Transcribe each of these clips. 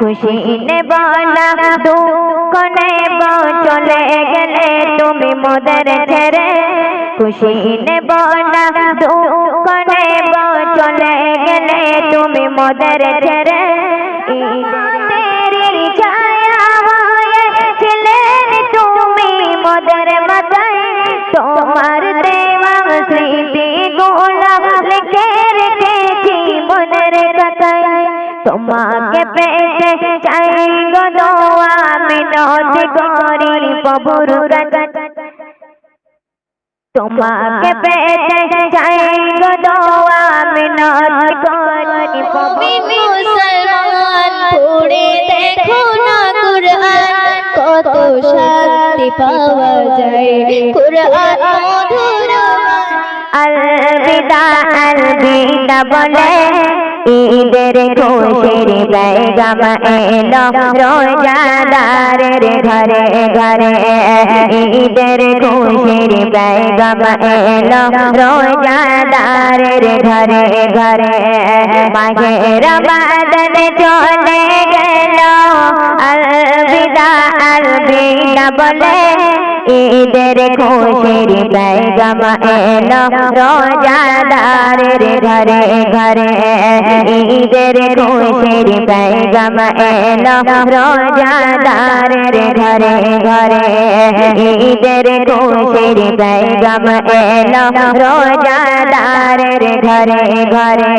খুশি নেবালা দুঃখ নেব চলে গেলে তুমি মোদের ছেড়ে। খুশি নেবালা দুঃখ নেব চলে গেলে তুমি মোদের ছেড়ে। তোমাকে পেতে চাই গো দোয়া মিনতি করি প্রভুর তোমাকে পেতে চাই গো দোয়া মিনতি করি প্রভুর মুসলমান পড়ে দেখো না কুরআন কত শান্তি পাওয়া যায়। কুরআন মধুর আলবিদা আলবিদা বলে ঈদের খুশির বেগম এলো রোজাদারের ঘরে ঘরে ঈদের খুশির বেগম এলো রোজাদারের ঘরে ঘরে মাঘে রমাদন চলে গেল আলবিদা আলবিদা বলে ঈদের খুশির বেগম এলো রোজাদারের ঘরে ঘরে। ঈদের খুশির বেগম এলো রোজাদারের ঘরে ঘরে। ঈদের খুশির বেগম এলো রোজাদারের ঘরে ঘরে।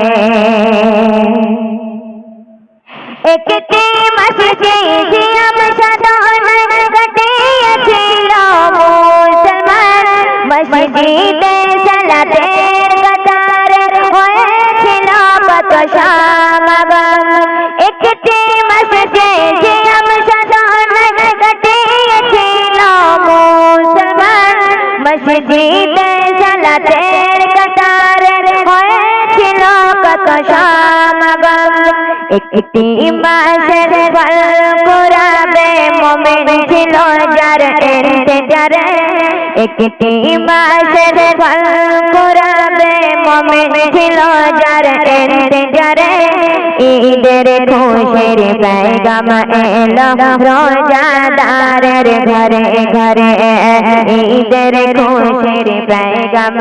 একটি মাসে সিয়াম মসজিদে সালাতের কাতারে হয়েছিল কত সমাগম একটি মাসে সিয়াম সাধনায় কাটিয়েছিল মুসলমান। মসজিদে সালাতের কাতারে হয়েছিল কত সমাগম একটি মাসের ফল কুরাবে মোমেন ছিল যার ইন্তজারে একটি মাসের ফল কুরাবে মোমেন ছিল যার ইন্তজারে ঈদের খুশির বেগম এলো রোজাদারের ঘরে ঘরে। ঈদের খুশির বেগম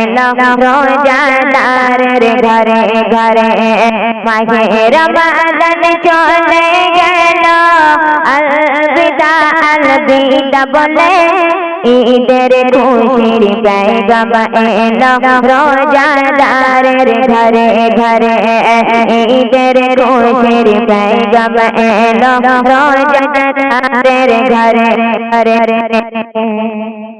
এলো রোজাদারের ঘরে ঘরে। মাঘে রমাদান চলে গেল, আলবিদা আলবিদা বলে ঈদের খুশির বেগম এলো রোজাদারের ঘরে ঘরে ঈদের খুশির বেগম এলো রোজাদারের ঘরে ঘরে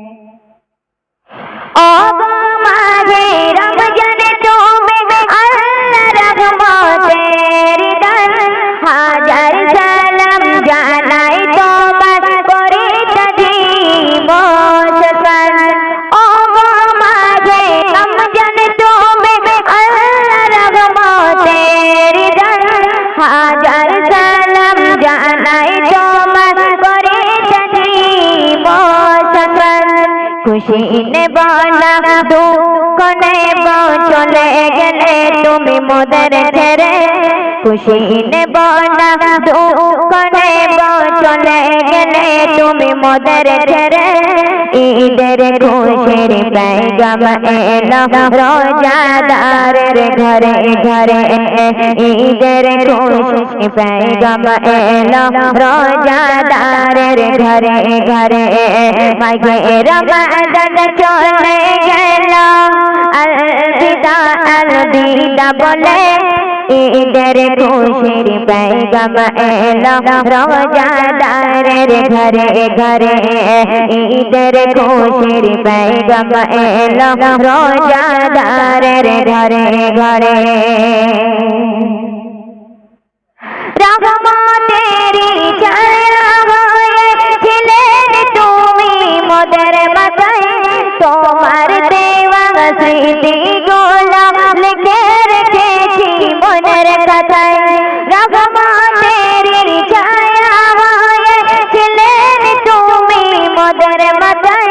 খুশি নেব না দুঃখ নেব চলে গেলে তুমি মোদের ছেড়ে। খুশি নেব না দুঃখ চলে গেলে তুমি মোদের ছেড়ে ঈদের খুশির বেগম এলো রোজাদারের ঘরে ঘরে ঈদের খুশি বেগম এলো রোজাদারের ঘরে ঘরে মাঘে রমাদান চলে গেল আলবিদা আলবিদা বলে ঈদের খুশির বেগম এলো রোজাদারের ঘরে ঘরে। ঈদের খুশির বেগম এলো রোজাদারের ঘরে ঘরে। রহমতেরি ছায়া হয়েছিলেন তুমি তোমার দেওয়া স্মৃতি। মনের কথায় রহমতেরি ছায়া হয়েছিলেন তুমি মোদের মাথায়,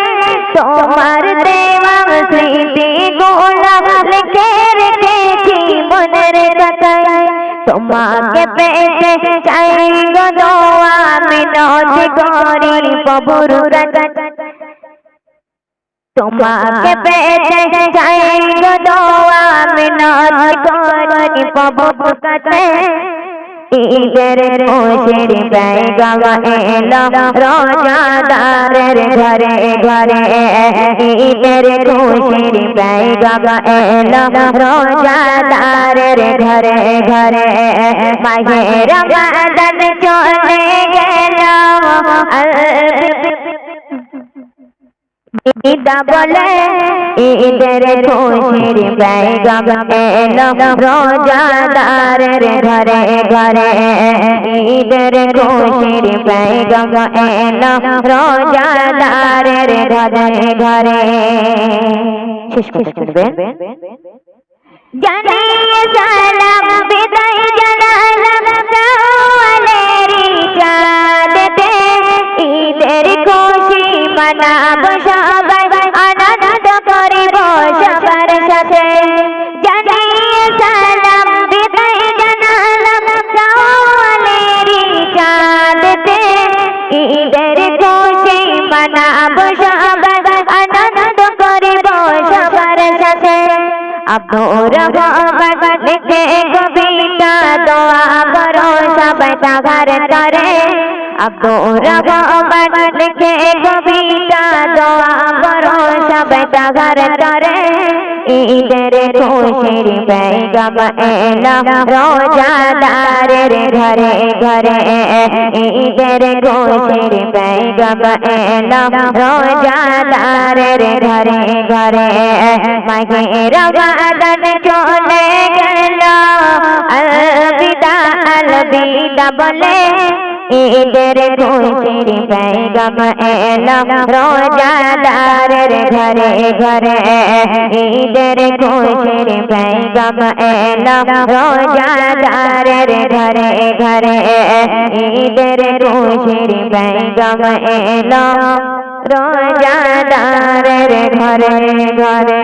তোমার দেওয়া স্মৃতি গোলাম লিখে রেখেছি মনের কথায়। তোমাকে পেতে চাই গো দোয়া মিনতি করি প্রভুর কাছে। তোমাকে পেতে চাই গো দোয়া মিনতি করি প্রভুর কাছে ঈদের খুশির পেগাম এলো রোজাদারের ঘরে ঘরে ঈদের খুশির পেগাম এলো রোজাদারের ঘরে ঘরে মাহে রমাদান ঈদা বলে, ঈদের খুশির পেগাম এলো রোজাদারের ঘরে ঘরে। ঈদের খুশির পেগাম এলো রোজাদারের ঘরে ঘরে। শেষ শেষ করবেন জানিয়ে সালাম, বিদায় জানালাম अब रहो बदल के बेटा दुआ करो सब घर करे अब रहो बदल के बेटा दुआ करो सब घर करे খুশির বেগম এলাম। রোজাদারের ঘরে ঘরে ঈদের খুশির বেগম এলাম। রোজাদারের ঘরে ঘরে মাগে রবাদন চলে গেল। আলবিদা বলে ঈদের খুশির বেগম এলাম, রোজাদারের ঘরে ঘরে। ঈদের খুশির বেগম এলাম, রোজাদারের ঘরে ঘরে। ঈদের খুশির বেগম এলাম, রোজাদারের ঘরে ঘরে।